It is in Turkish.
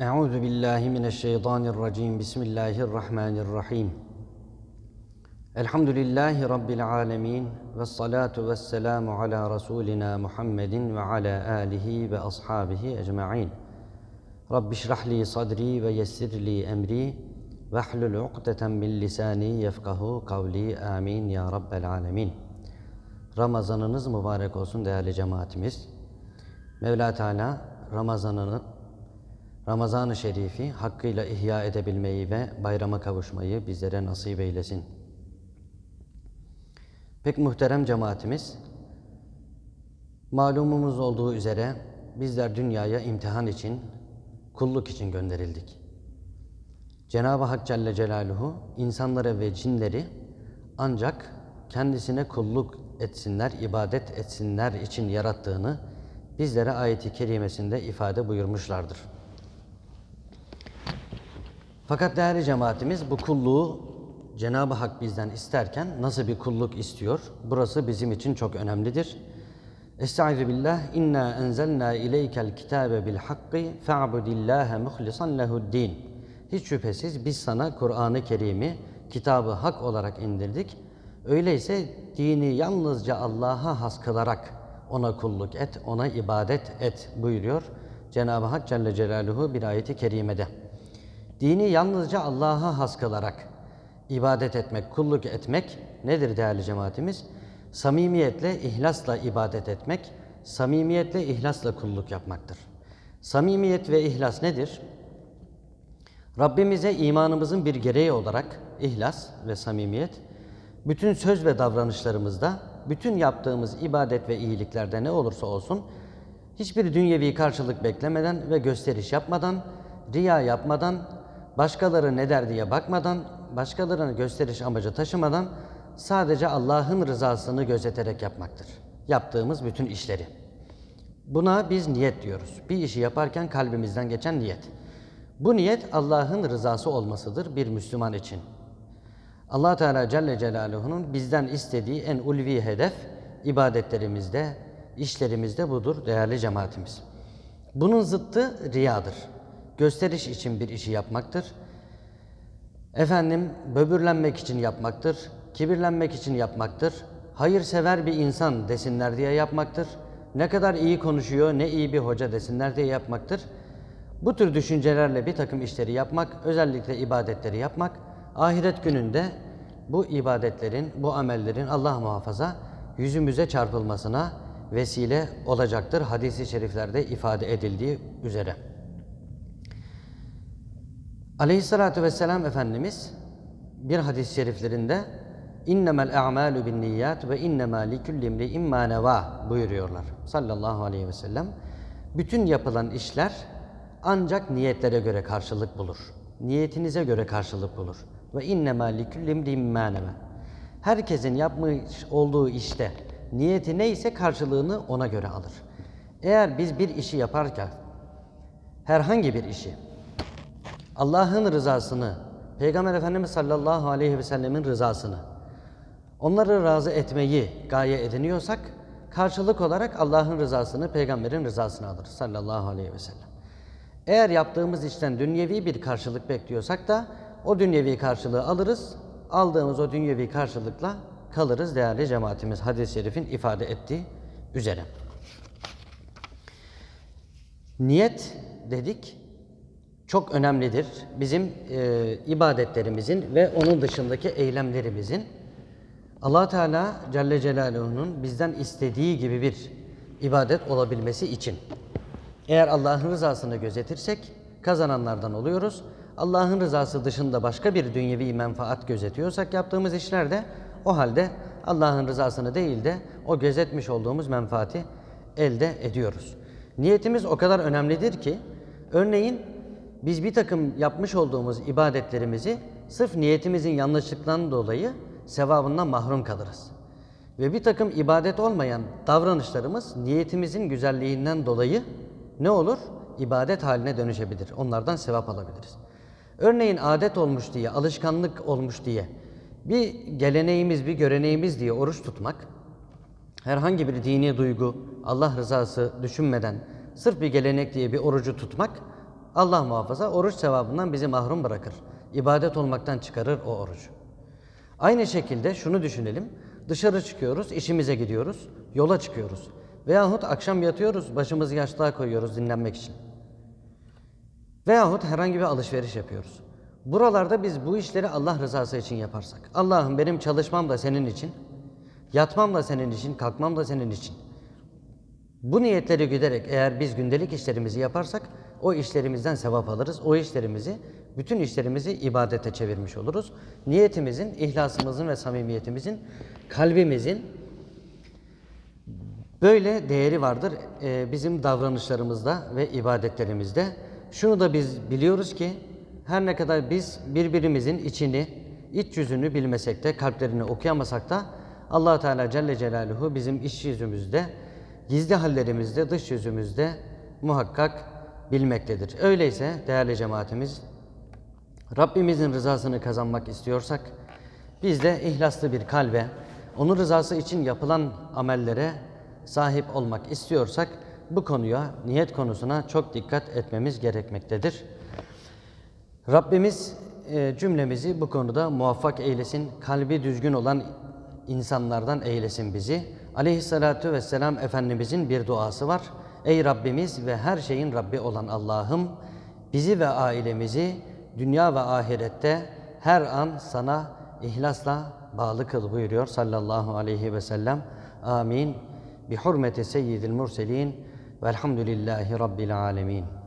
أعوذ بالله من الشيطان الرجيم. بسم الله الرحمن الرحيم. الحمد لله رب العالمين والصلاة والسلام على رسولنا محمد وعلى آله وأصحابه أجمعين. رب اشرح لي صدري ويسر لي أمري. Hlul ukdeten min lisani yefkahu kavli. Amin ya rabbel alamin. Ramazanınız mübarek olsun değerli cemaatimiz. Mevla Teala Ramazanını Ramazan-ı Şerif'i hakkıyla ihya edebilmeyi ve bayrama kavuşmayı bizlere nasip eylesin. Pek muhterem cemaatimiz, malumumuz olduğu üzere bizler dünyaya imtihan için, kulluk için gönderildik. Cenab-ı Hak Celle Celaluhu insanları ve cinleri ancak kendisine kulluk etsinler, ibadet etsinler için yarattığını bizlere ayeti kerimesinde ifade buyurmuşlardır. Fakat değerli cemaatimiz bu kulluğu Cenab-ı Hak bizden isterken nasıl bir kulluk istiyor? Burası bizim için çok önemlidir. Estaizu billah inna enzelna ileykel kitabe bil hakki fa'budillaha muhlisan lehu'd-din. Hiç şüphesiz biz sana Kur'an-ı Kerim'i kitabı hak olarak indirdik. Öyleyse dini yalnızca Allah'a has kılarak ona kulluk et, ona ibadet et buyuruyor Cenab-ı Hak Celle Celaluhu bir ayeti kerimede. Dini yalnızca Allah'a has kılarak ibadet etmek, kulluk etmek nedir değerli cemaatimiz? Samimiyetle, ihlasla ibadet etmek, samimiyetle, ihlasla kulluk yapmaktır. Samimiyet ve ihlas nedir? Rabbimize imanımızın bir gereği olarak ihlas ve samimiyet, bütün söz ve davranışlarımızda, bütün yaptığımız ibadet ve iyiliklerde ne olursa olsun, hiçbir dünyevi karşılık beklemeden ve gösteriş yapmadan, riya yapmadan, başkaları ne der diye bakmadan, başkalarını gösteriş amacı taşımadan sadece Allah'ın rızasını gözeterek yapmaktır. Yaptığımız bütün işleri. Buna biz niyet diyoruz. Bir işi yaparken kalbimizden geçen niyet. Bu niyet Allah'ın rızası olmasıdır bir Müslüman için. Allah Teala Celle Celaluhu'nun bizden istediği en ulvi hedef ibadetlerimizde, işlerimizde budur değerli cemaatimiz. Bunun zıttı riyadır gösteriş için bir işi yapmaktır. Efendim böbürlenmek için yapmaktır, kibirlenmek için yapmaktır. Hayırsever bir insan desinler diye yapmaktır. Ne kadar iyi konuşuyor, ne iyi bir hoca desinler diye yapmaktır. Bu tür düşüncelerle bir takım işleri yapmak, özellikle ibadetleri yapmak, ahiret gününde bu ibadetlerin, bu amellerin Allah muhafaza yüzümüze çarpılmasına vesile olacaktır. Hadis-i şeriflerde ifade edildiği üzere. Aleyhissalatü vesselam Efendimiz bir hadis-i şeriflerinde innemel a'malu bin niyyat ve innemâ likulli imri'in mâ nevâ buyuruyorlar sallallahu aleyhi ve sellem. Bütün yapılan işler ancak niyetlere göre karşılık bulur. Niyetinize göre karşılık bulur. Ve innemâ likulli imri'in mâ nevâ. Herkesin yapmış olduğu işte niyeti neyse karşılığını ona göre alır. Eğer biz bir işi yaparken herhangi bir işi Allah'ın rızasını, Peygamber Efendimiz sallallahu aleyhi ve sellemin rızasını, onları razı etmeyi gaye ediniyorsak, karşılık olarak Allah'ın rızasını, Peygamberin rızasını alırız sallallahu aleyhi ve sellem. Eğer yaptığımız işten dünyevi bir karşılık bekliyorsak da o dünyevi karşılığı alırız, aldığımız o dünyevi karşılıkla kalırız değerli cemaatimiz hadis-i şerifin ifade ettiği üzere. Niyet dedik, çok önemlidir. Bizim e, ibadetlerimizin ve onun dışındaki eylemlerimizin Allah Teala Celle Celaluhu'nun bizden istediği gibi bir ibadet olabilmesi için. Eğer Allah'ın rızasını gözetirsek kazananlardan oluyoruz. Allah'ın rızası dışında başka bir dünyevi menfaat gözetiyorsak yaptığımız işlerde o halde Allah'ın rızasını değil de o gözetmiş olduğumuz menfaati elde ediyoruz. Niyetimiz o kadar önemlidir ki örneğin biz bir takım yapmış olduğumuz ibadetlerimizi sırf niyetimizin yanlışlıktan dolayı sevabından mahrum kalırız. Ve bir takım ibadet olmayan davranışlarımız niyetimizin güzelliğinden dolayı ne olur? İbadet haline dönüşebilir. Onlardan sevap alabiliriz. Örneğin adet olmuş diye, alışkanlık olmuş diye Bir geleneğimiz, bir göreneğimiz diye oruç tutmak, herhangi bir dini duygu, Allah rızası düşünmeden sırf bir gelenek diye bir orucu tutmak, Allah muhafaza oruç sevabından bizi mahrum bırakır. İbadet olmaktan çıkarır o orucu. Aynı şekilde şunu düşünelim. Dışarı çıkıyoruz, işimize gidiyoruz, yola çıkıyoruz. Veyahut akşam yatıyoruz, başımızı yastığa koyuyoruz dinlenmek için. Veyahut herhangi bir alışveriş yapıyoruz. Buralarda biz bu işleri Allah rızası için yaparsak, Allah'ım benim çalışmam da senin için, yatmam da senin için, kalkmam da senin için. Bu niyetleri güderek eğer biz gündelik işlerimizi yaparsak o işlerimizden sevap alırız. O işlerimizi, bütün işlerimizi ibadete çevirmiş oluruz. Niyetimizin, ihlasımızın ve samimiyetimizin, kalbimizin Böyle değeri vardır e, bizim davranışlarımızda ve ibadetlerimizde. Şunu da biz biliyoruz ki her ne kadar biz birbirimizin içini, iç yüzünü bilmesek de, kalplerini okuyamasak da allah Teala Celle Celaluhu bizim iç yüzümüzde, gizli hallerimizde, dış yüzümüzde muhakkak bilmektedir. Öyleyse değerli cemaatimiz, Rabbimizin rızasını kazanmak istiyorsak, biz de ihlaslı bir kalbe, onun rızası için yapılan amellere sahip olmak istiyorsak, bu konuya, niyet konusuna çok dikkat etmemiz gerekmektedir. Rabbimiz e, cümlemizi bu konuda muvaffak eylesin, kalbi düzgün olan insanlardan eylesin bizi. Aleyhissalatu vesselam Efendimizin bir duası var. Ey Rabbimiz ve her şeyin Rabbi olan Allah'ım, bizi ve ailemizi dünya ve ahirette her an sana ihlasla bağlı kıl buyuruyor sallallahu aleyhi ve sellem. Amin. بحرمة سيد المرسلين والحمد لله رب العالمين.